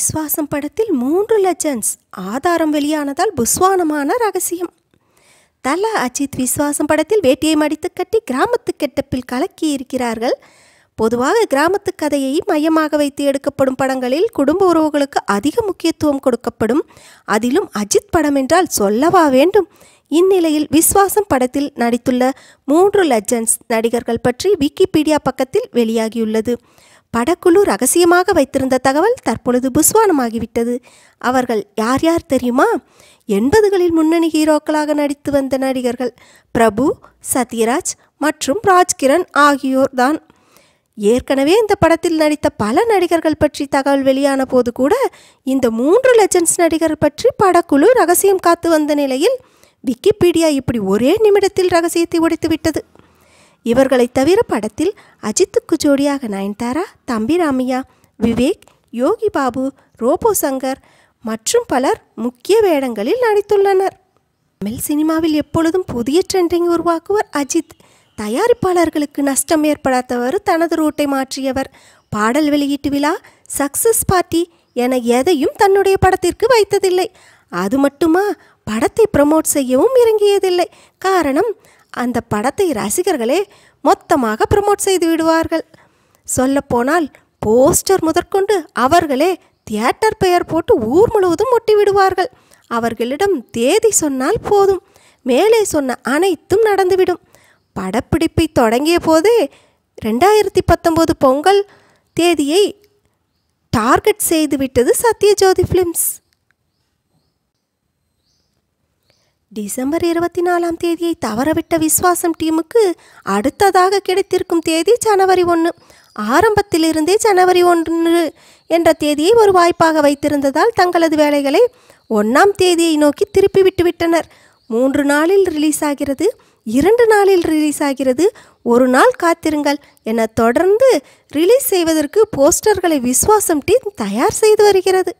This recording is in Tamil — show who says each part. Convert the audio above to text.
Speaker 1: விஸ்வாசம் படத்தில் மூன்று லெஜண்ட்ஸ் ஆதாரம் வெளியானதால் புஸ்வானமான ரகசியம். தல அஜித் விஸ்வாசம் படத்தில் வேட்டியை மடித்து கட்டி கிராமத்து கெட்டப்பில் கலக்கி இருக்கிறார்கள். பொதுவாக கிராமத்து கதையை மையமாக வைத்து எடுக்கப்படும் படங்களில் குடும்ப உறவுகளுக்கு அதிக முக்கியத்துவம் கொடுக்கப்படும். அதிலும் அஜித் படம் என்றால் சொல்லவா வேண்டும்? இந்நிலையில் விஸ்வாசம் படத்தில் நடித்துள்ள மூன்று லெஜண்ட்ஸ் நடிகர்கள் பற்றி விக்கிபீடியா பக்கத்தில் வெளியாகியுள்ளது. படக்குழு ரகசியமாக வைத்திருந்த தகவல் தற்பொழுது புஸ்வானமாகிவிட்டது. அவர்கள் யார் யார் தெரியுமா? எண்பதுகளில் முன்னணி ஹீரோக்களாக நடித்து வந்த நடிகர்கள் பிரபு சத்யராஜ் மற்றும் ராஜ்கிரண் ஆகியோர்தான் ஏற்கனவே இந்த படத்தில் நடித்த பல நடிகர்கள் பற்றி தகவல் வெளியான போது கூட இந்த மூன்று லெஜண்ட்ஸ் நடிகர் பற்றி படக்குழு ரகசியம் காத்து வந்த நிலையில் விக்கிபீடியா இப்படி ஒரே நிமிடத்தில் ரகசியத்தை உடைத்துவிட்டது. இவர்களை தவிர படத்தில் அஜித்துக்கு ஜோடியாக நயன்தாரா தம்பி ராமையா விவேக் யோகி பாபு ரோபோ சங்கர் மற்றும் பலர் முக்கிய வேடங்களில் நடித்துள்ளனர். தமிழ் சினிமாவில் எப்பொழுதும் புதிய ட்ரெண்டிங் உருவாக்குவர் அஜித். தயாரிப்பாளர்களுக்கு நஷ்டம் ஏற்படாதவர் தனது ரூட்டை மாற்றியவர். பாடல் வெளியீட்டு விழா சக்சஸ் பார்ட்டி என எதையும் தன்னுடைய படத்திற்கு வைத்ததில்லை. அது மட்டுமா படத்தை ப்ரமோட் செய்யவும் இறங்கியதில்லை. காரணம் அந்த படத்தை ரசிகர்களே மொத்தமாக ப்ரமோட் செய்து விடுவார்கள். சொல்லப்போனால் போஸ்டர் முதற்கொண்டு அவர்களே தியேட்டர் பெயர் போட்டு ஊர் முழுவதும் ஒட்டி விடுவார்கள். அவர்களிடம் தேதி சொன்னால் போதும் மேலே சொன்ன அனைத்தும் நடந்துவிடும். படப்பிடிப்பை தொடங்கிய போதே ரெண்டாயிரத்தி பத்தொம்போது பொங்கல் தேதியை டார்கெட் செய்துவிட்டது சத்யஜோதி ஃபிலிம்ஸ் டிசம்பர் இருபத்தி நாலாம் தேதியை தவறவிட்ட விஸ்வாசம் டீமுக்கு அடுத்ததாக கிடைத்திருக்கும் தேதி ஜனவரி ஒன்று ஆரம்பத்திலிருந்தே ஜனவரி ஒன்று என்ற தேதியை ஒரு வாய்ப்பாக வைத்திருந்ததால் தங்களது வேலைகளை ஒன்றாம் தேதியை நோக்கி திருப்பி விட்டுவிட்டனர். மூன்று நாளில் ரிலீஸ் ஆகிறது இரண்டு நாளில் ரிலீஸ் ஆகிறது ஒரு நாள் காத்திருங்கள் என தொடர்ந்து ரிலீஸ் செய்வதற்கு போஸ்டர்களை விஸ்வாசம் டீம் தயார் செய்து வருகிறது.